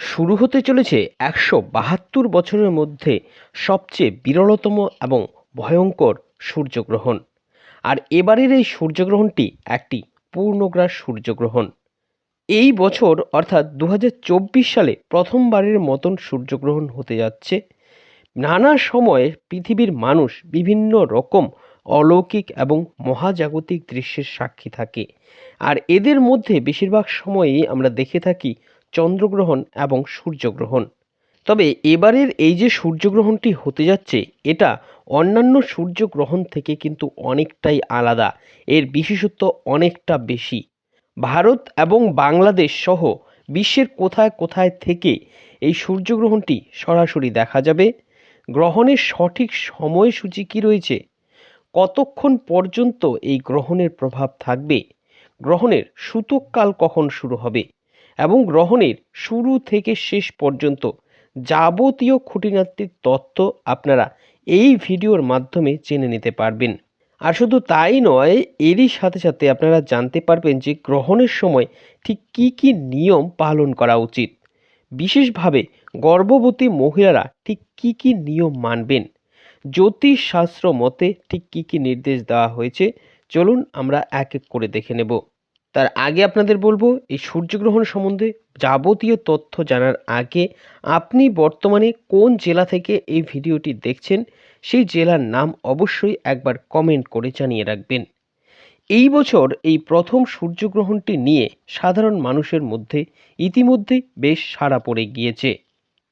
শুরু হতে চলেছে একশো বাহাত্তর বছরের মধ্যে সবচেয়ে বিরলতম এবং ভয়ঙ্কর সূর্যগ্রহণ। আর এবারের এই সূর্যগ্রহণটি একটি পূর্ণগ্রাস সূর্যগ্রহণ। এই বছর, অর্থাৎ দু হাজার চব্বিশ সালে প্রথমবারের মতন সূর্যগ্রহণ হতে যাচ্ছে। নানা সময়ে পৃথিবীর মানুষ বিভিন্ন রকম অলৌকিক এবং মহাজাগতিক দৃশ্যের সাক্ষী থাকে। আর এদের মধ্যে বেশিরভাগ সময়ই আমরা দেখে থাকি চন্দ্রগ্রহণ এবং সূর্যগ্রহণ। তবে এবারের এই যে সূর্যগ্রহণটি হতে যাচ্ছে, এটা অন্যান্য সূর্যগ্রহণ থেকে কিন্তু অনেকটাই আলাদা। এর বিশেষত্ব অনেকটা বেশি। ভারত এবং বাংলাদেশ সহ বিশ্বের কোথায় কোথায় থেকে এই সূর্যগ্রহণটি সরাসরি দেখা যাবে, গ্রহণের সঠিক সময়সূচি কী রয়েছে, কতক্ষণ পর্যন্ত এই গ্রহণের প্রভাব থাকবে, গ্রহণের সূতককাল কখন শুরু হবে এবং গ্রহণের শুরু থেকে শেষ পর্যন্ত যাবতীয় খুঁটিনাটির তথ্য আপনারা এই ভিডিওর মাধ্যমে জেনে নিতে পারবেন। আর শুধু তাই নয়, এরই সাথে সাথে আপনারা জানতে পারবেন যে গ্রহণের সময় ঠিক কী কী নিয়ম পালন করা উচিত। বিশেষভাবে গর্ভবতী মহিলারা ঠিক কী কী নিয়ম মানবেন। জ্যোতিষশাস্ত্র মতে ঠিক কী কী নির্দেশ দেওয়া হয়েছে। চলুন আমরা এক এক করে দেখে নেব। তার আগে আপনাদের বলব, এই সূর্যগ্রহণ সম্বন্ধে যাবতীয় তথ্য জানার আগে আপনি বর্তমানে কোন জেলা থেকে এই ভিডিওটি দেখছেন, সেই জেলার নাম অবশ্যই একবার কমেন্ট করে জানিয়ে রাখবেন। এই বছর এই প্রথম সূর্যগ্রহণটি নিয়ে সাধারণ মানুষের মধ্যে ইতিমধ্যে বেশ সাড়া পড়ে গিয়েছে।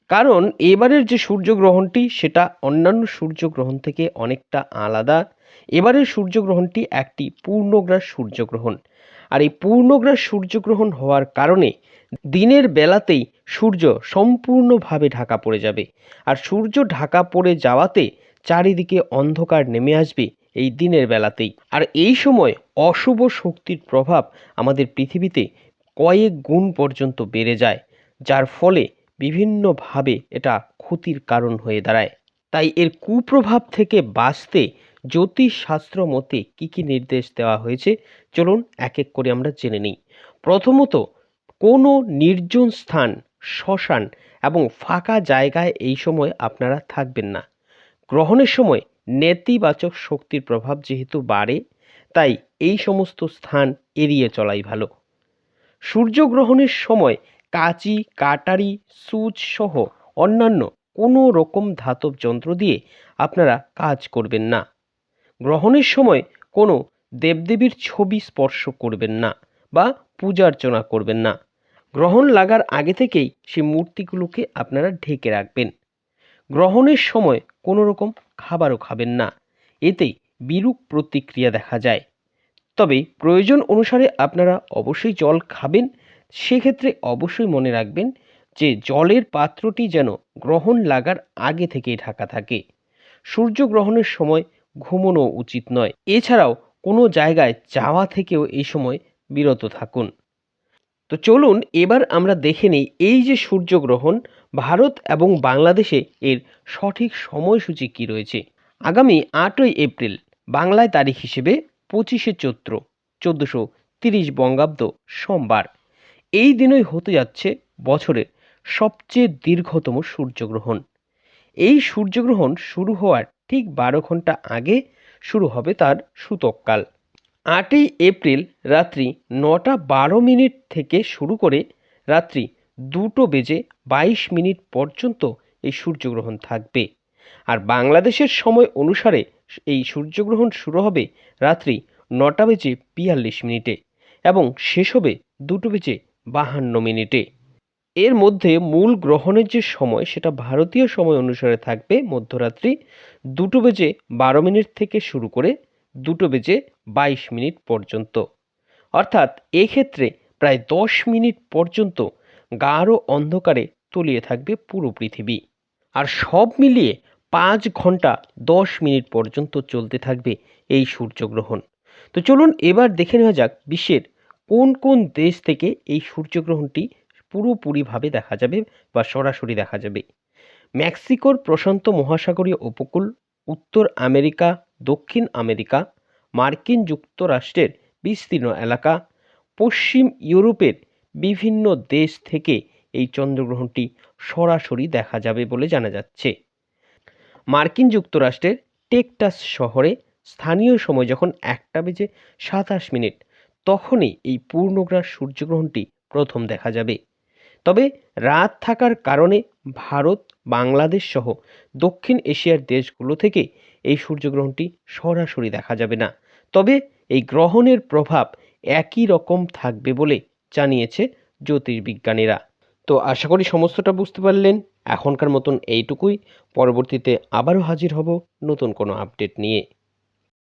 কারণ এবারের যে সূর্যগ্রহণটি, সেটা অন্যান্য সূর্যগ্রহণ থেকে অনেকটা আলাদা। এবারের সূর্যগ্রহণটি একটি পূর্ণগ্রাস সূর্যগ্রহণ। আর এই পূর্ণগ্রাস সূর্যগ্রহণ হওয়ার কারণে দিনের বেলাতেই সূর্য সম্পূর্ণভাবে ঢাকা পড়ে যাবে। আর সূর্য ঢাকা পড়ে যাওয়াতে চারিদিকে অন্ধকার নেমে আসবে এই দিনের বেলাতেই। আর এই সময় অশুভ শক্তির প্রভাব আমাদের পৃথিবীতে কয়েক গুণ পর্যন্ত বেড়ে যায়, যার ফলে বিভিন্নভাবে এটা ক্ষতির কারণ হয়ে দাঁড়ায়। তাই এর কুপ্রভাব থেকে বাঁচতে জ্যোতিষশাস্ত্র মতে কী কী নির্দেশ দেওয়া হয়েছে? চলুন এক এক করে আমরা জেনে নিই। প্রথমত, কোনো নির্জন স্থান, শ্মশান এবং ফাঁকা জায়গায় এই সময় আপনারা থাকবেন না। গ্রহণের সময় নেতিবাচক শক্তির প্রভাব যেহেতু বাড়ে, তাই এই সমস্ত স্থান এড়িয়ে চলাই ভালো। সূর্যগ্রহণের সময় কাঁচি, কাটারি, সুচ সহ অন্যান্য কোনো রকম ধাতব যন্ত্র দিয়ে আপনারা কাজ করবেন না। গ্রহণের সময় কোনো দেবদেবীর ছবি স্পর্শ করবেন না বা পূজা অর্চনা করবেন না। গ্রহণ লাগার আগে থেকেই সেই মূর্তিগুলোকে আপনারা ঢেকে রাখবেন। গ্রহণের সময় কোনো রকম খাবারও খাবেন না। এতে বিরূপ প্রতিক্রিয়া দেখা যায়। তবে প্রয়োজন অনুসারে আপনারা অবশ্যই জল খাবেন। সেক্ষেত্রে অবশ্যই মনে রাখবেন যে জলের পাত্রটি যেন গ্রহণ লাগার আগে থেকেই ঢাকা থাকে। সূর্যগ্রহণের সময় ঘুমোনো উচিত নয়। এছাড়াও কোনো জায়গায় যাওয়া থেকেও এই সময় বিরত থাকুন। তো চলুন এবার আমরা দেখে নিই এই যে সূর্যগ্রহণ, ভারত এবং বাংলাদেশে এর সঠিক সময়সূচি কী রয়েছে। আগামী আটই এপ্রিল, বাংলায় তারিখ হিসেবে পঁচিশে চৈত্র, চোদ্দোশো তিরিশ বঙ্গাব্দ সোমবার। এই দিনই হতে যাচ্ছে বছরের সবচেয়ে দীর্ঘতম সূর্যগ্রহণ। এই সূর্যগ্রহণ শুরু হওয়ার ঠিক বারো ঘণ্টা আগে শুরু হবে তার সূতককাল। আটই এপ্রিল রাত্রি নটা বারো মিনিট থেকে শুরু করে রাত্রি দুটো বেজে বাইশ মিনিট পর্যন্ত এই সূর্যগ্রহণ থাকবে। আর বাংলাদেশের সময় অনুসারে এই সূর্যগ্রহণ শুরু হবে রাত্রি নটা বেজে বিয়াল্লিশ মিনিটে এবং শেষ হবে দুটো বেজে বাহান্ন মিনিটে। এর মধ্যে মূল গ্রহণের যে সময়, সেটা ভারতীয় সময় অনুসারে থাকবে মধ্যরাত্রি দুটো বেজে বারো মিনিট থেকে শুরু করে দুটো বেজে বাইশ মিনিট পর্যন্ত। অর্থাৎ এক্ষেত্রে প্রায় দশ মিনিট পর্যন্ত গাঢ় অন্ধকারে তলিয়ে থাকবে পুরো পৃথিবী। আর সব মিলিয়ে পাঁচ ঘণ্টা দশ মিনিট পর্যন্ত চলতে থাকবে এই সূর্যগ্রহণ। তো চলুন এবার দেখে নেওয়া যাক বিশ্বের কোন কোন দেশ থেকে এই সূর্যগ্রহণটি পুরোপুরিভাবে দেখা যাবে বা সরাসরি দেখা যাবে। মেক্সিকোর প্রশান্ত মহাসাগরীয় উপকূল, উত্তর আমেরিকা, দক্ষিণ আমেরিকা, মার্কিন যুক্তরাষ্ট্রের বিস্তীর্ণ এলাকা, পশ্চিম ইউরোপের বিভিন্ন দেশ থেকে এই চন্দ্রগ্রহণটি সরাসরি দেখা যাবে বলে জানা যাচ্ছে। মার্কিন যুক্তরাষ্ট্রের টেকটাস শহরে স্থানীয় সময় যখন একটা বেজে সাতাশ মিনিট, তখনই এই পূর্ণগ্রাস সূর্যগ্রহণটি প্রথম দেখা যাবে। তবে রাত থাকার কারণে ভারত, বাংলাদেশ সহ দক্ষিণ এশিয়ার দেশগুলো থেকে এই সূর্যগ্রহণটি সরাসরি দেখা যাবে না। তবে এই গ্রহণের প্রভাব একই রকম থাকবে বলে জানিয়েছে জ্যোতির্বিজ্ঞানীরা। তো আশা করি সমস্তটা বুঝতে পারলেন। এখনকার মতন এইটুকুই। পরবর্তীতে আবারও হাজির হব নতুন কোনো আপডেট নিয়ে।